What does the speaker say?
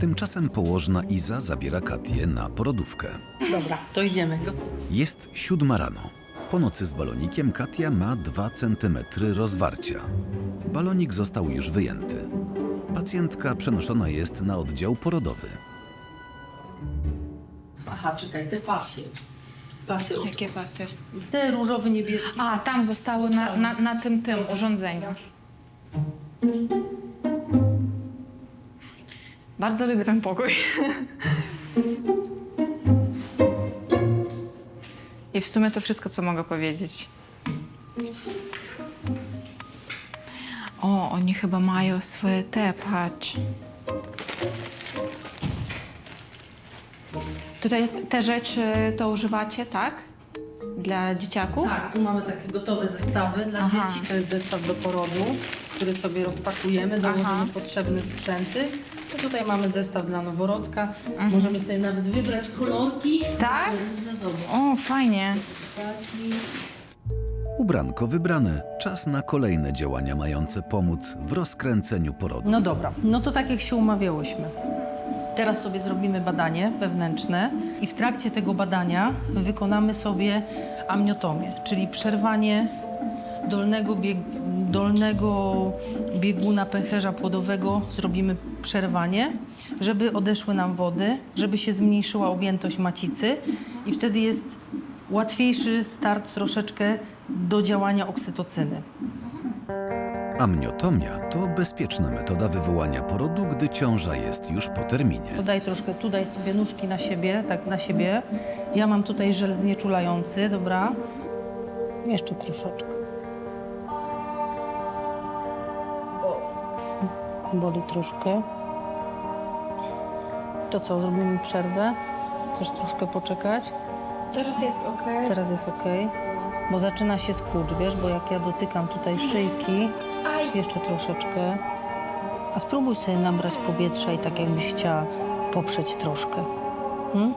Tymczasem położna Iza zabiera Katię na porodówkę. Dobra, to idziemy. Go. Jest siódma rano. Po nocy z balonikiem Katia ma 2 cm rozwarcia. Balonik został już wyjęty. Pacjentka przenoszona jest na oddział porodowy. Aha, czekaj, te pasy. Pasy od... Jakie pasy? Te różowe, niebieskie. A, tam zostały na, na, na tym, tym urządzeniu. Bardzo lubię ten pokój. I w sumie to wszystko, co mogę powiedzieć. O, oni chyba mają swoje te, patrz. Tutaj te rzeczy to używacie, tak? Dla dzieciaków? Tak, tu mamy takie gotowe zestawy dla Aha. dzieci. To jest zestaw do porodu, który sobie rozpakujemy, dołożymy Aha. potrzebne sprzęty. To tutaj mamy zestaw dla noworodka. Mhm. Możemy sobie nawet wybrać kolorki. Tak? Zobacz. O, fajnie. Taki. Ubranko wybrane. Czas na kolejne działania mające pomóc w rozkręceniu porodu. No dobra, no to tak jak się umawiałyśmy. Teraz sobie zrobimy badanie wewnętrzne i w trakcie tego badania wykonamy sobie amniotomię, czyli przerwanie dolnego, bieg dolnego bieguna pęcherza płodowego. Zrobimy przerwanie, żeby odeszły nam wody, żeby się zmniejszyła objętość macicy i wtedy jest łatwiejszy start troszeczkę do działania oksytocyny. Amniotomia to bezpieczna metoda wywołania porodu, gdy ciąża jest już po terminie. To daj troszkę, tu daj sobie nóżki na siebie, tak na siebie. Ja mam tutaj żel znieczulający, dobra? Jeszcze troszeczkę. Boli troszkę. To co, zrobimy przerwę? Chcesz troszkę poczekać? Teraz jest ok. Teraz jest ok. Bo zaczyna się skurcz, wiesz, bo jak ja dotykam tutaj szyjki, jeszcze troszeczkę. A spróbuj sobie nabrać powietrza i tak jakbyś chciała poprzeć troszkę. Hmm?